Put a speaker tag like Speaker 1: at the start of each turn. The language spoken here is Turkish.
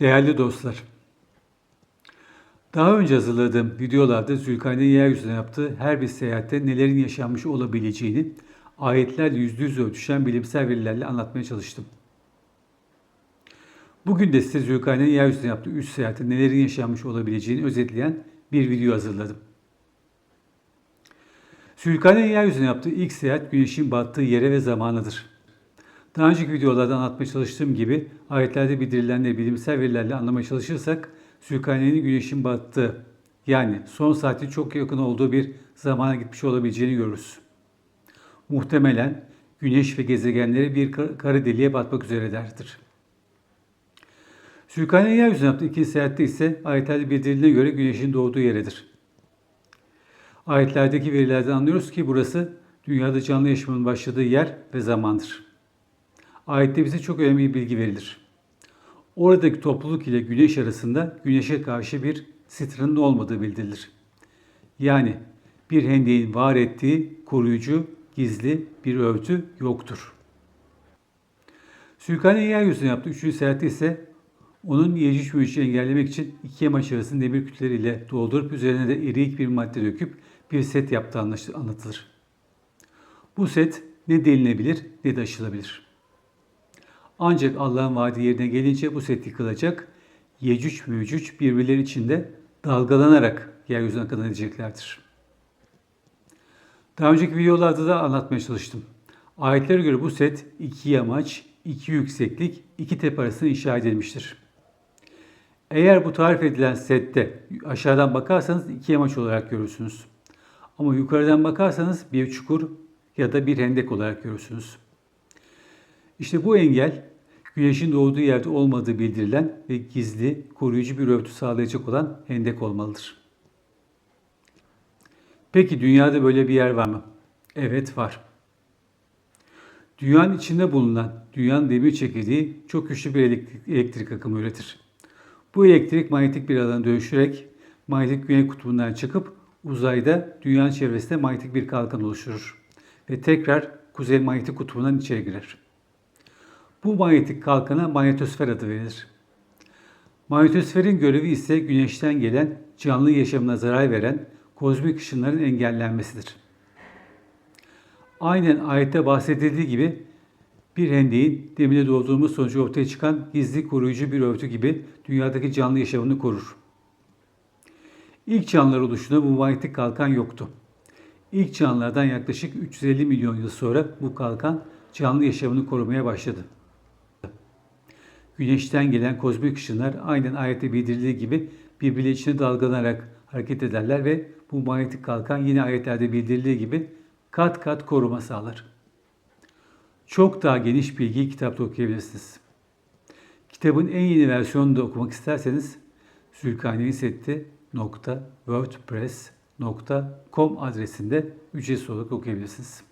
Speaker 1: Değerli dostlar, daha önce hazırladığım videolarda Zülkarneyn yeryüzüne yaptığı her bir seyahatte nelerin yaşanmış olabileceğini ayetlerle yüzde yüz örtüşen bilimsel verilerle anlatmaya çalıştım. Bugün de size Zülkarneyn yeryüzüne yaptığı üç seyahatte nelerin yaşanmış olabileceğini özetleyen bir video hazırladım. Zülkarneyn yeryüzüne yaptığı ilk seyahat güneşin battığı yere ve zamanıdır. Daha önceki videolarda anlatmaya çalıştığım gibi ayetlerde bildirilenleri bilimsel verilerle anlamaya çalışırsak Zülkarneyn'in güneşin battığı yani son saatin çok yakın olduğu bir zamana gitmiş olabileceğini görürüz. Muhtemelen güneş ve gezegenleri bir kar- kara deliğe batmak üzerelerdir. Zülkarneyn yeryüzüne yaptığı ikinci seyahatte ise ayetlerde bildirildiğine göre güneşin doğduğu yeredir. Ayetlerdeki verilerden anlıyoruz ki burası dünyada canlı yaşamın başladığı yer ve zamandır. Ayette bize çok önemli bir bilgi verilir. Oradaki topluluk ile güneş arasında güneşe karşı bir sitranın olmadığı bildirilir. Yani bir hendeğin var ettiği koruyucu, gizli bir örtü yoktur. Sülkarneyn yeryüzüne yaptığı üçüncü seyahatte ise onun Yecüc Mecüc'ü engellemek için iki yamaç arasını demir kütleleriyle doldurup üzerine de eriyik bir madde döküp bir set yaptığı anlatılır. Bu set ne delinebilir ne de aşılabilir. Ancak Allah'ın vaadi yerine gelince bu set yıkılacak. Yecüc Mecüc birbirleri içinde dalgalanarak yeryüzüne akın edeceklerdir. Daha önceki videolarda da anlatmaya çalıştım. Ayetlere göre bu set iki yamaç, iki yükseklik, iki tepe arasında inşa edilmiştir. Eğer bu tarif edilen sette aşağıdan bakarsanız iki yamaç olarak görürsünüz. Ama yukarıdan bakarsanız bir çukur ya da bir hendek olarak görürsünüz. İşte bu engel güneşin doğduğu yerde olmadığı bildirilen ve gizli, koruyucu bir örtü sağlayacak olan hendek olmalıdır. Peki dünyada böyle bir yer var mı? Evet var. Dünyanın içinde bulunan dünyanın demir çekirdeği çok güçlü bir elektrik, elektrik akımı üretir. Bu elektrik manyetik bir alana dönüşerek manyetik güney kutbundan çıkıp uzayda dünyanın çevresinde manyetik bir kalkan oluşturur ve tekrar kuzey manyetik kutbundan içeri girer. Bu manyetik kalkana manyetosfer adı verilir. Manyetosferin görevi ise güneşten gelen canlı yaşamına zarar veren kozmik ışınların engellenmesidir. Aynen ayette bahsedildiği gibi bir hendeğin demine doldurulması sonucu ortaya çıkan gizli koruyucu bir örtü gibi dünyadaki canlı yaşamını korur. İlk canlılar oluşunda bu manyetik kalkan yoktu. İlk canlılardan yaklaşık 350 milyon yıl sonra bu kalkan canlı yaşamını korumaya başladı. Güneşten gelen kozmik ışınlar aynen ayette bildirildiği gibi birbiri içine dalgalanarak hareket ederler ve bu manyetik kalkan yine ayetlerde bildirildiği gibi kat kat koruma sağlar. Çok daha geniş bilgiyi kitapta okuyabilirsiniz. Kitabın en yeni versiyonunu da okumak isterseniz zülkarneynsetti.wordpress.com adresinde ücretsiz olarak okuyabilirsiniz.